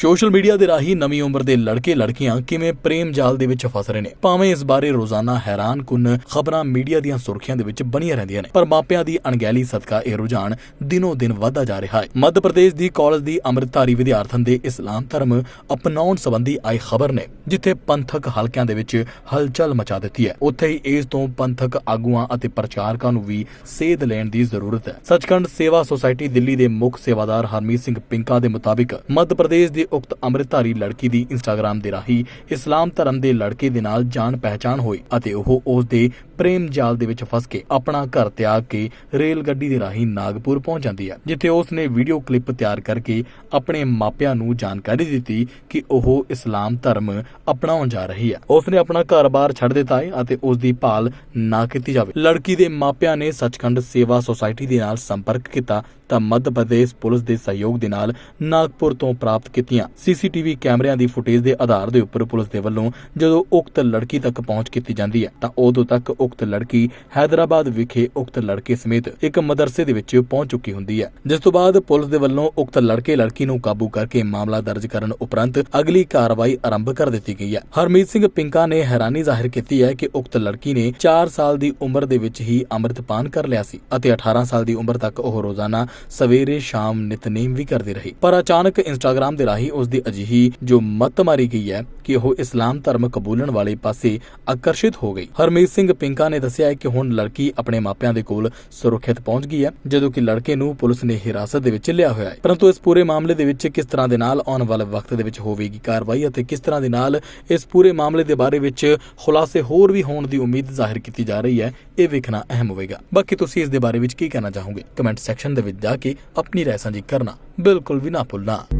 Social media ਦੇ ਰਾਹੀਂ ਨਵੀਂ ਉਮਰ ਦੇ ਲੜਕੇ ਲੜਕੀਆਂ ਕਿਵੇਂ ਪ੍ਰੇਮ ਜਾਲ ਦੇ ਵਿੱਚ ਫਸ ਰਹੇ ਨੇ? ਭਾਵੇਂ ਇਸ ਬਾਰੇ ਰੋਜ਼ਾਨਾ ਹੈਰਾਨਕੁਨ ਖਬਰਾਂ ਮੀਡੀਆ ਦੀਆਂ ਸੁਰਖੀਆਂ ਦੇ ਵਿੱਚ ਬਣੀਆਂ ਰਹਿੰਦੀਆਂ ਨੇ। ਪਰ ਮਾਪਿਆਂ ਦੀ ਅਣਗਹਿਲੀ ਸਦਕਾ ਇਹ ਰੁਝਾਨ ਦਿਨੋ ਦਿਨ ਵਧਦਾ ਜਾ ਰਿਹਾ ਹੈ। ਮੱਧ ਪ੍ਰਦੇਸ਼ ਦੀ ਕਾਲਜ ਦੀ ਅੰਮ੍ਰਿਤਧਾਰੀ ਵਿਦਿਆਰਥਣ ਦੇ ਇਸਲਾਮ ਧਰਮ ਅਪਣਾਉਣ ਸੰਬੰਧੀ ਆਈ ਖਬਰ ਨੇ, ਜਿੱਥੇ ਪੰਥਕ ਹਲਕਿਆਂ ਦੇ ਵਿੱਚ ਹਲਚਲ ਮਚਾ ਦਿੱਤੀ ਹੈ। ਉੱਥੇ ਹੀ ਇਸ ਤੋਂ ਪੰਥਕ ਆਗੂਆਂ ਅਤੇ ਪ੍ਰਚਾਰਕਾਂ ਨੂੰ ਵੀ ਸੇਧ ਲੈਣ ਦੀ ਜ਼ਰੂਰਤ ਹੈ। ਸੱਚਖੰਡ ਸੇਵਾ ਸੁਸਾਇਟੀ ਦਿੱਲੀ ਦੇ ਮੁੱਖ ਸੇਵਾਦਾਰ ਹਰਮੀਤ ਸਿੰਘ ਪਿੰਕਾ ਦੇ ਮੁਤਾਬਿਕ ਮੱਧ ਪ੍ਰਦੇਸ਼ ਦੀ ਉਕਤ ਅੰਮ੍ਰਿਤਧਾਰੀ ਲੜਕੀ ਦੀ ਇੰਸਟਾਗ੍ਰam ਦੇ ਰਾਹੀਂ ਇਸਲਾਮ ਧਰਮ ਦੇ ਲੜਕੇ ਦੇ ਨਾਲ ਜਾਣ ਪਹਿਚਾਣ ਹੋਈ ਅਤੇ ਉਹ ਉਸ ਦੇ ਪ੍ਰੇਮ ਜਾਲ ਦੇ ਵਿੱਚ ਫਸ ਕੇ ਆਪਣਾ ਘਰ ਤਿਆਗ ਕੇ ਰੇਲ ਗੱਡੀ ਦੇ ਰਾਹੀਂ ਨਾਗਪੁਰ ਪਹੁੰਚ ਜਾਂਦੀ ਹੈ, ਜਿੱਥੇ ਉਸ ਨੇ ਵੀਡੀਓ ਕਲਿੱਪ ਤਿਆਰ ਕਰਕੇ ਆਪਣੇ ਮਾਪਿਆਂ ਨੂੰ ਜਾਣਕਾਰੀ ਦਿੱਤੀ ਕਿ ਉਹ ਇਸਲਾਮ ਧਰਮ ਅਪਣਾਉਣ ਜਾ ਰਹੀ ਹੈ। ਉਸ ਨੇ ਆਪਣਾ ਘਰ-ਬਾਰ ਛੱਡ ਦਿੱਤਾ ਹੈ ਅਤੇ ਉਸ ਦੀ ਭਾਲ ਨਾ ਕੀਤੀ ਜਾਵੇ। ਲੜਕੀ ਦੇ ਮਾਪਿਆਂ ਨੇ ਸੱਚਖੰਡ ਸੇਵਾ ਸੁਸਾਇਟੀ ਦੇ ਨਾਲ ਸੰਪਰਕ ਕੀਤਾ ਤਾਂ ਮੱਧ ਪ੍ਰਦੇਸ਼ ਪੁਲਿਸ ਦੇ ਸਹਿਯੋਗ ਦੇ ਨਾਲ ਨਾਗਪੁਰ ਤੋਂ ਪ੍ਰਾਪਤ ਕੀਤੀਆਂ। ਸੀਸੀਟੀਵੀ ਕੈਮਰਿਆਂ ਦੀ ਫੁਟੇਜ ਦੇ ਆਧਾਰ ਦੇ ਉੱਪਰ ਪੁਲਿਸ ਦੇ ਵੱਲੋਂ ਜਦੋਂ ਉਕਤ ਲੜਕੀ ਤੱਕ ਪਹੁੰਚ ਕੀਤੀ ਜਾਂਦੀ ਹੈ ਤਾਂ ਉਦੋਂ ਤੱਕ ਉਕਤ ਲੜਕੀ ਹੈਦਰਾਬਾਦ ਵਿਖੇ ਉਕਤ ਲੜਕੇ ਸਮੇਤ ਇੱਕ ਮਦਰਸੇ ਦੇ ਵਿੱਚ ਪਹੁੰਚ ਚੁੱਕੀ ਹੁੰਦੀ ਹੈ। ਜਿਸ ਤੋਂ ਬਾਅਦ ਪੁਲਿਸ ਦੇ ਵੱਲੋਂ ਉਕਤ ਲੜਕੇ ਲੜਕੀ ਨੂੰ ਕਾਬੂ ਕਰਕੇ ਮਾਮਲਾ ਦਰਜ ਕਰਨ ਉਪਰੰਤ ਅਗਲੀ ਕਾਰਵਾਈ ਆਰੰਭ ਕਰ ਦਿੱਤੀ ਗਈ ਹੈ। ਹਰਮੀਤ ਸਿੰਘ ਪਿੰਕਾ ਨੇ ਹੈਰਾਨੀ ਜ਼ਾਹਿਰ ਕੀਤੀ ਹੈ ਕਿ ਉਕਤ ਲੜਕੀ ਨੇ 4 ਸਾਲ ਦੀ ਉਮਰ ਦੇ ਵਿੱਚ ਹੀ ਅੰਮ੍ਰਿਤਪਾਨ ਕਰ ਲਿਆ ਸੀ ਅਤੇ 18 ਸਾਲ ਦੀ ਉਮਰ ਤੱਕ ਉਹ ਰੋਜ਼ਾਨਾ ਸਵੇਰੇ ਸ਼ਾਮ ਨਿਤਨੇਮ ਵੀ ਕਰਦੀ ਰਹੀ। ਪਰ ਅਚਾਨਕ ਇੰਸਟਾਗ੍ਰam ਦੇ ਰਾਹੀਂ ਉਸ ਦੀ ਅਜਿਹੀ ਜੋ ਮੱਤ ਮਾਰੀ ਗਈ ਹੈ ਕਿ ਉਹ ਇਸਲਾਮ ਧਰਮ ਕਬੂਲਣ ਵਾਲੇ ਪਾਸੇ ਆਕਰਸ਼ਿਤ ਹੋ ਗਈ। ਹਰਮੀਤ ਸਿੰਘ ਪਿੰਕ ਨੇ ਦੱਸਿਆ ਕਿ ਹੁਣ ਲੜਕੀ ਆਪਣੇ ਮਾਪਿਆਂ ਦੇ ਕੋਲ ਸੁਰੱਖਿਅਤ ਪਹੁੰਚ ਗਈ ਹੈ, ਜਦੋਂ ਕਿ ਲੜਕੇ ਨੂੰ ਪੁਲਿਸ ਨੇ ਹਿਰਾਸਤ ਦੇ ਵਿੱਚ ਲਿਆ ਹੋਇਆ ਹੈ। ਪਰੰਤੂ ਇਸ ਪੂਰੇ ਮਾਮਲੇ ਦੇ ਵਿੱਚ ਕਿਸ ਤਰ੍ਹਾਂ ਦੇ ਨਾਲ ਆਉਣ ਵਾਲੇ ਵਕਤ ਦੇ ਵਿੱਚ ਹੋਵੇਗੀ ਕਾਰਵਾਈ ਅਤੇ ਕਿਸ ਤਰ੍ਹਾਂ ਦੇ ਨਾਲ ਇਸ ਪੂਰੇ ਮਾਮਲੇ ਦੇ ਬਾਰੇ ਵਿੱਚ ਖੁਲਾਸੇ ਹੋਰ ਵੀ ਹੋਣ ਦੀ ਉਮੀਦ ਜ਼ਾਹਿਰ ਕੀਤੀ ਜਾ ਰਹੀ ਹੈ, ਇਹ ਵੇਖਣਾ ਅਹਿਮ ਹੋਵੇਗਾ। ਬਾਕੀ ਤੁਸੀਂ ਇਸ ਦੇ ਬਾਰੇ ਵਿੱਚ ਕੀ ਕਹਿਣਾ ਚਾਹੋਗੇ? ਕਮੈਂਟ ਸੈਕਸ਼ਨ ਦੇ ਵਿੱਚ ਜਾ ਕੇ ਆਪਣੀ ਰਾਏ ਸਾਂਝੀ ਕਰਨਾ ਬਿਲਕੁਲ ਵੀ ਨਾ ਭੁੱਲਣਾ।